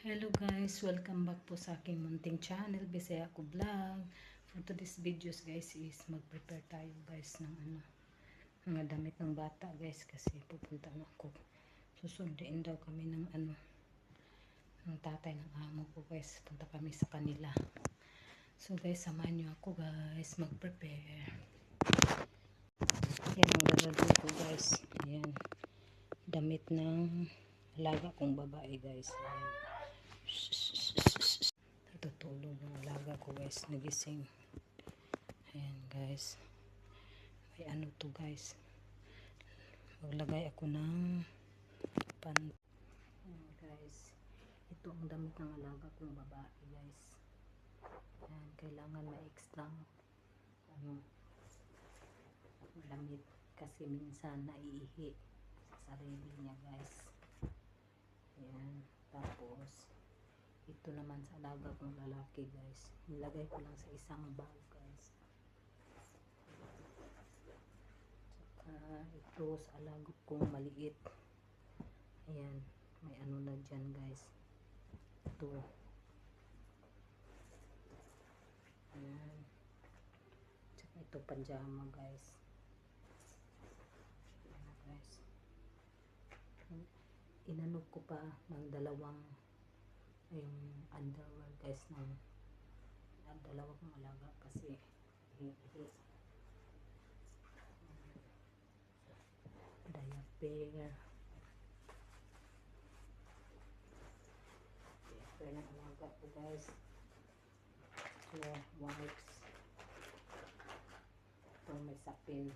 Hello guys, welcome back po sa aking munting channel, Bisaya ko Vlog. For today's videos guys is mag-prepare tayo guys ng ano, mga damit ng bata guys kasi pupunta na ako. Susunduin daw kami ng ano, ng tatay ng amo ko guys. Punta kami sa kanila. So guys, samahan nyo ako guys, mag-prepare. Yan ang gagawin ko guys. Yan. Damit ng alaga kong babae guys. Ayan. Natutulog ng alaga ko guys. Nagising. Ayan guys. May ano to guys. Maglagay ako ng pan. Ayan guys. Ito ang damit ng alaga kong babae guys. Ayan. Kailangan may extra ano lamit kasi minsan naiihi sa sarili niya guys. Ayan. Tapos, ito naman sa alaga kong lalaki guys. Nilagay ko lang sa isang bag guys. Saka ito sa alaga kong maliit. Ayan. May ano na dyan guys. Ito. Ayan. Saka ito pajama guys. Ayan guys inanok ko pa ng dalawang yung underwear guys ng ng dalawang alaga kasi diaper diaper ng alaga ko guys. So wipes ito may sapin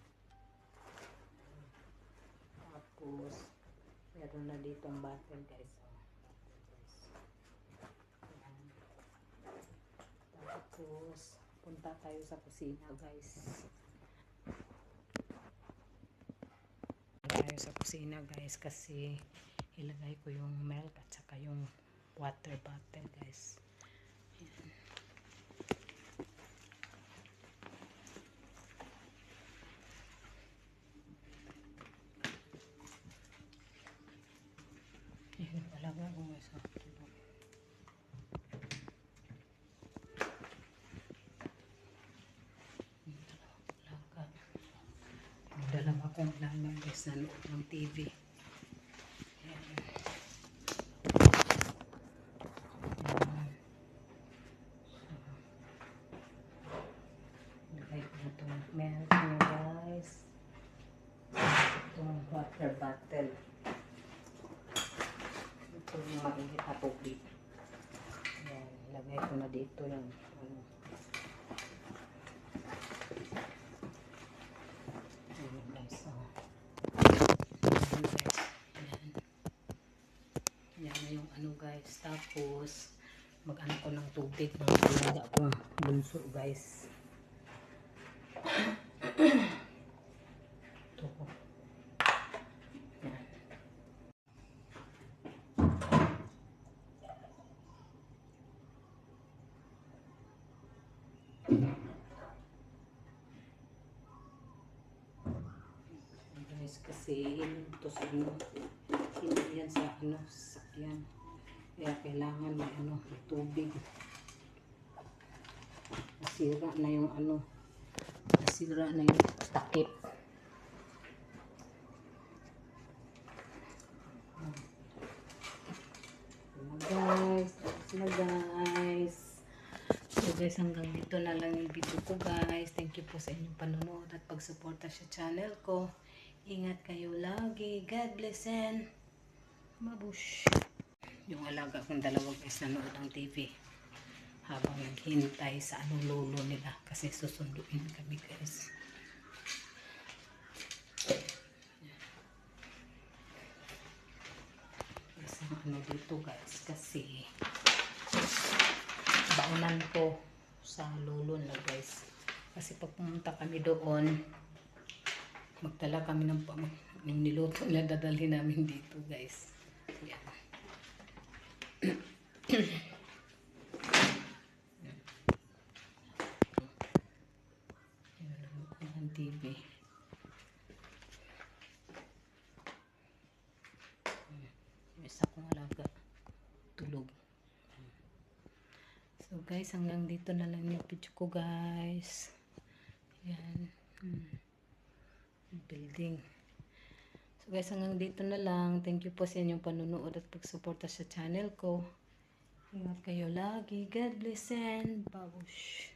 tapos meron na dito ang bottle guys oh. guys Ayan. tapos punta tayo sa kusina guys tayo sa kusina guys kasi ilagay ko yung milk at saka yung water bottle guys Ayan alaga ko guys oh. alaga. Yung dalawa kong guys nanood ng TV. Lagay ko na guys. Itong water bottle. Ito yung mainit na tubig. Ayan, lagay ko na dito yung ano. Ayan guys, oh. Ayan guys, ayan. Ayan na yung ano guys. Tapos, mag-ano ko ng tubig ng alaga ko bunso guys. Ito ko. Guys kasi ito sa ano hindi yan sa ano sakyan kaya kailangan may ano tubig nasira na yung ano nasira na yung takip guys tapos guys So guys, hanggang dito na lang yung video ko guys. Thank you po sa inyong panonood at pagsuporta sa channel ko. Ingat kayo lagi. God bless and mabush. Yung alaga kong dalawa guys nanood ng TV. Habang naghintay sa anong lolo nila. Kasi susunduin kami guys. Guys, ang ano dito guys. Kasi baunan ko sa lolo na guys. Kasi pag pumunta kami doon, magdala kami ng, pam- ng niluto na dadalhin namin dito guys. Yan. Ang TV. Isa kong alaga, tulog. guys, hanggang dito na lang yung video ko guys. Yan. Hmm. Building. So guys, hanggang dito na lang. Thank you po sa inyong panunood at pagsuporta sa channel ko. Ingat kayo lagi. God bless and babush.